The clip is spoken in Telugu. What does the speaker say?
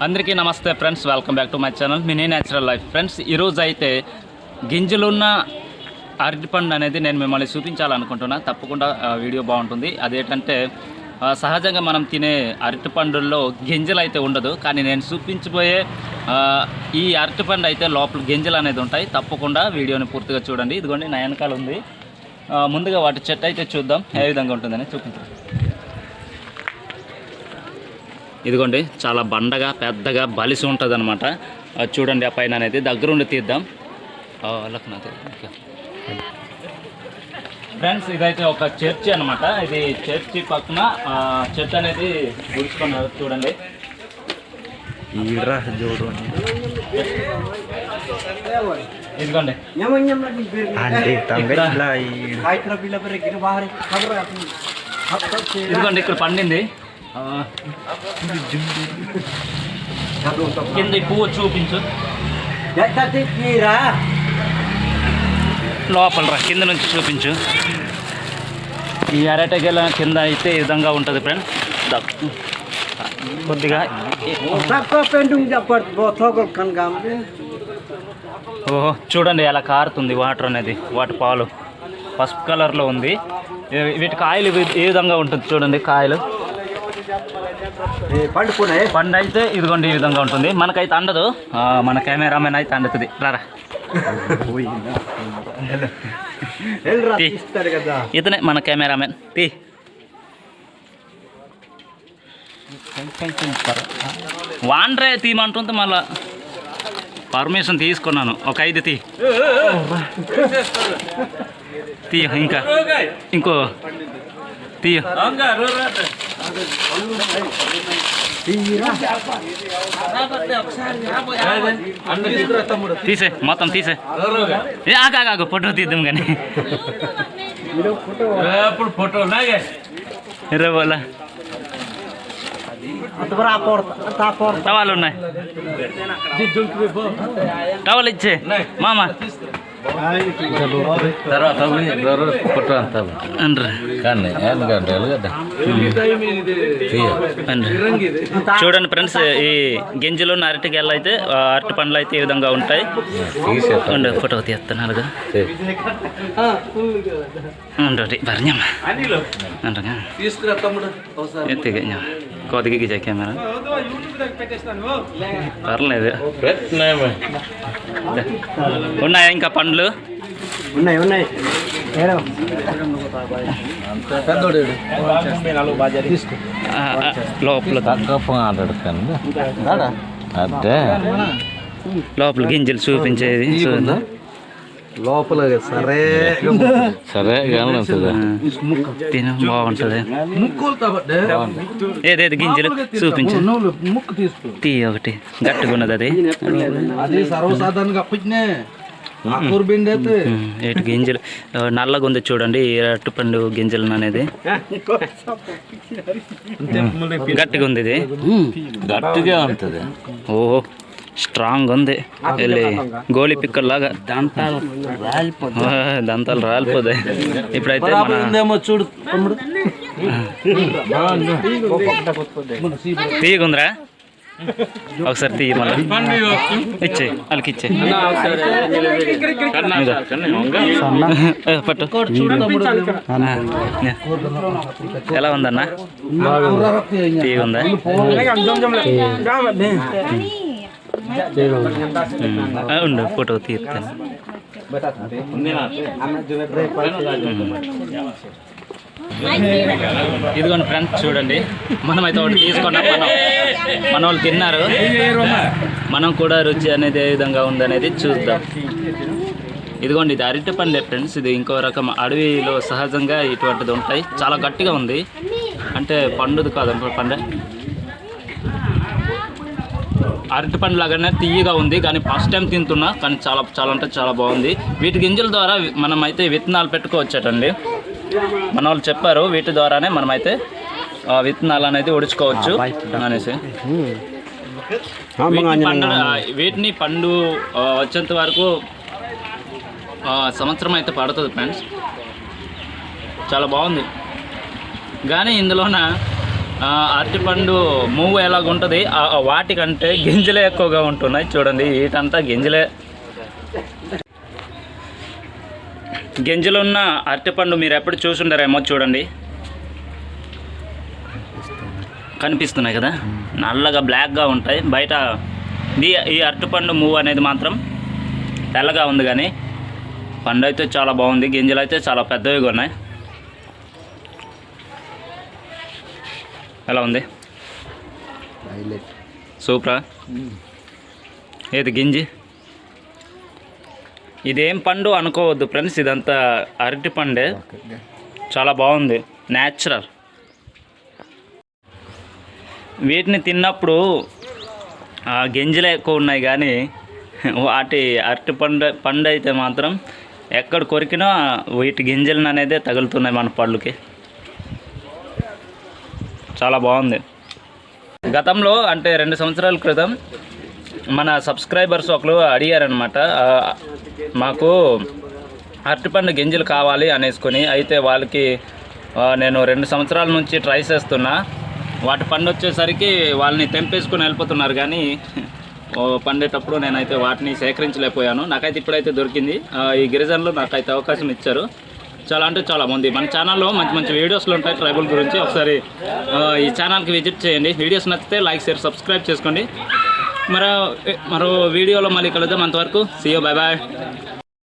అందరికీ నమస్తే friends welcome back to my channel. Mini natural life. Friends ఈరోజు అయితే గింజలున్న అరటిపండు అనేది నేను మిమ్మల్ని చూపించాలనుకుంటున్నా. తప్పకుండా వీడియో బాగుంటుంది. అదేంటంటే సహజంగా మనం తినే అరటిపండుల్లో గింజలు అయితే ఉండదు. కానీ నేను చూపించబోయే ఈ అరటిపండు అయితే లోపల గింజలు అనేది ఉంటాయి. తప్పకుండా వీడియోని పూర్తిగా చూడండి. ఇదిగోండి నా వెనకాల ఉంది. ముందుగా వాటి చెట్టు అయితే చూద్దాం. ఏ విధంగా ఉంటుందని చూపించాం. ఇదిగోండి చాలా బండగా పెద్దగా బలిసి ఉంటుంది అనమాట చూడండి ఆ పైన అనేది. దగ్గరుండి తీద్దాం. ఫ్రెండ్స్ ఇదైతే ఒక చర్చి అనమాట ఇది చర్చి పక్కన ఆ, చెట్టు అనేది గుడుచుకున్నారు చూడండి. ఇదిగోండి. ఇక్కడ- ఇదిగోండి పండింది. కింద పువ్వు చూపించు లోపల రా కింద నుంచి చూపించు. ఈ అరటగెల కింద అయితే ఈ విధంగా ఉంటుంది ఫ్రెండ్ కొద్దిగా. ఓహో చూడండి ఎలా కారుతుంది వాటర్ అనేది వాటి పాలు. పసుపు కలర్లో ఉంది. ఇవి- వీటి కాయలు ఏ విధంగా ఉంటుంది చూడండి కాయలు. పండుకున్నాయి పండు అయితే ఇదిగోండి ఈ విధంగా ఉంటుంది. మనకైతే అందదు. ఆ, మన కెమెరామెన్ అయితే అందుతుంది రారా. తీ. ఇతనే మన కెమెరామెన్. తీ. వాండ్రే తీయమంటుంది మళ్ళా పర్మిషన్ తీసుకున్నాను. ఒక ఐదు తీ. తీయ ఇంకా. ఇంకో. తీయ. తీసే మొత్తం తీసే. ఏ ఆగు ఆగు, ఆగు ఫోటో తీద్దాం కానీ ఇప్పుడు ఫోటో ఇరవై టవాలు ఉన్నాయి. టవల్ ఇచ్చే. మామ. తర్వాత ఫోటో అంతా అండ్రి కానీ కదా అండ్రి చూడండి ఫ్రెండ్స్ ఈ గింజలు అరటి గెల్ల అయితే అరటి పండ్లు అయితే ఈ విధంగా ఉంటాయి. ఉండు ఫోటో తీస్తున్నారుగా ఉండటి భరణ్యమ్మ అంటగా తీసుకురా తమ్ముడు గిజా కెమెరా. పర్లేదు. ఉన్నాయా ఇంకా పండ్లు? ఉన్నాయి ఉన్నాయి. లోపల అదే. లోపల గింజలు చూపించేది చూడండి లోపల సరే సరే తిన బాగుంటుంది. ఏదేది గింజలు చూపించు. ముక్కు తీసుకో. తీ ఒకటి గట్టిగా ఉన్నది అది అది సర్వసాధారణంగా అప్పటినే. ఏటి గింజలు? నల్లగా ఉంది చూడండి ఈ అరటిపండు గింజలు అనేది. గట్టిగా ఉంది ఇది. గట్టిగా ఉంటుంది. ఓహో. స్ట్రాంగ్ ఉంది వెళ్ళి గోళీ పిక్కల్లాగా దంతాలు రాలిపోతుంది ఆ, దంతాలు రాలిపోతాయి ఇప్పుడైతే మన చూడు తమ్ముడు తీయకుందిరా ఒకసారి తీయ మళ్ళీ ఇచ్చే వాళ్ళకి ఇచ్చే పట్టు. ఎలా ఉందన్న ఉమ్, ఆ, ఉండు ఫోటో తీస్తాను ఇదిగోండి ఫ్రెండ్స్ చూడండి. మనం అయితే ఒకటి తీసుకున్నాం మనం. మన వాళ్ళు తిన్నారు. మనం కూడా రుచి అనేది ఏ విధంగా ఉందనేది చూద్దాం. ఇదిగోండి ఇది అరటి పండ్లే ఫ్రెండ్స్. ఇది ఇంకో రకం అడవిలో సహజంగా ఇటువంటిది ఉంటాయి. చాలా గట్టిగా ఉంది. అంటే పండుది కాదు పండు. అరటి పండు లాగానే తీయగా ఉంది కానీ ఫస్ట్ టైం తింటున్నా కానీ చాలా చాలా అంటే చాలా బాగుంది. వీటి గింజల ద్వారా మనం అయితే విత్తనాలు పెట్టుకోవచ్చటండి. మన వాళ్ళు చెప్పారు వీటి ద్వారానే మనమైతే విత్తనాలు అనేది ఉడుచుకోవచ్చు అనేసి. వీటిని పండు వీటిని పండు వచ్చేంత వరకు సంవత్సరం అయితే పడుతుంది ఫ్రెండ్స్. చాలా బాగుంది. కానీ ఇందులోన అరటిపండు మూవ్ ఎలాగుంటుంది వాటికంటే గింజలే ఎక్కువగా ఉంటున్నాయి. చూడండి వీటంతా గింజలే. గింజలున్న అరటిపండు మీరు ఎప్పుడు చూసుంటారేమో చూడండి. కనిపిస్తున్నాయి కదా? నల్లగా బ్లాక్గా ఉంటాయి. బయట ఈ ఈ అరటిపండు మూవ్ అనేది మాత్రం తెల్లగా ఉంది కానీ పండు అయితే చాలా బాగుంది. గింజలు అయితే చాలా పెద్దవిగా ఉన్నాయి. ఎలా ఉంది? సూపరా? ఏది గింజి? ఇదేం పండు అనుకోవద్దు ఫ్రెండ్స్ ఇదంతా అరటి పండే. చాలా బాగుంది. న్యాచురల్ వీటిని తిన్నప్పుడు ఆ గింజలే ఎక్కువ ఉన్నాయి కానీ వాటి అరటి పండు పండు అయితే మాత్రం ఎక్కడ కొరికినా వీటి గింజలను అనేది తగులుతున్నాయి మన పళ్ళుకి. చాలా బాగుంది. గతంలో అంటే రెండు సంవత్సరాల క్రితం మన సబ్స్క్రైబర్స్ ఒకరు అడిగారనమాట మాకు అరటిపండు గింజలు కావాలి అనేసుకొని అయితే వాళ్ళకి నేను రెండు సంవత్సరాల నుంచి ట్రై చేస్తున్నా. వాటి పండు వచ్చేసరికి వాళ్ళని తెంపేసుకుని వెళ్ళిపోతున్నారు కానీ పండేటప్పుడు నేనైతే వాటిని సేకరించలేకపోయాను. నాకైతే ఇప్పుడైతే దొరికింది. ఈ గిరిజనులు నాకైతే అవకాశం ఇచ్చారు. చాలా అంటే చాలా మంది మన ఛానల్లో మంచి మంచి వీడియోస్లు ఉంటాయి ట్రైబల్ గురించి. ఒకసారి ఈ ఛానల్కి విజిట్ చేయండి. వీడియోస్ నచ్చితే లైక్ షేర్ సబ్స్క్రైబ్ చేసుకోండి. మరో మరో వీడియోలో మళ్ళీ కలుద్దాం అంతవరకు. See you bye bye